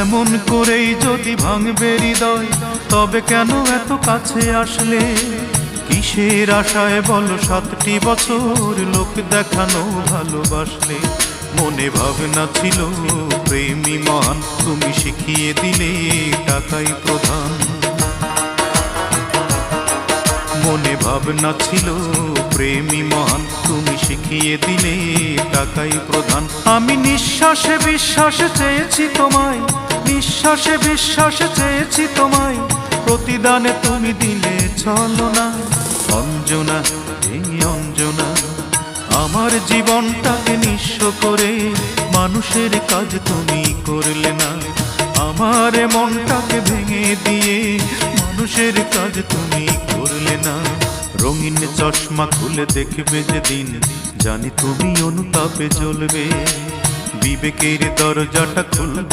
এমন করেই যদি ভাঙবে হৃদয়, তবে কেন এত কাছে আসলে? কিসের আশায় বলো সাতটি বছর লোক দেখানো ভালোবাসলে? মনে ভাবনা ছিল, প্রেমী মান তুমি শিখিয়ে দিলে টাকাই প্রধান। মনে ভাবনা ছিল, প্রেমী মহান, তুমি শিখিয়ে দিলে টাকাই প্রধান। আমি নিঃশ্বাসে, বিশ্বাসে চেয়েছি তোমায় নিঃশ্বাসে বিশ্বাসে চেয়েছি তোমায়। প্রতিদানে তুমি দিলে চলো না অঞ্জনা এই অঞ্জনা। আমার জীবনটাকে নিঃস্ব করে মানুষের কাজ তুমি করলে না। আমার মনটাকে ভেঙে দিয়ে মানুষের কাজ তুমি করলে না। রঙিন চশমা খুলে দেখবে যেদিন জানি তুমি অনুতাপে জ্বলবে। বিবেকের দরজাটা খুলবে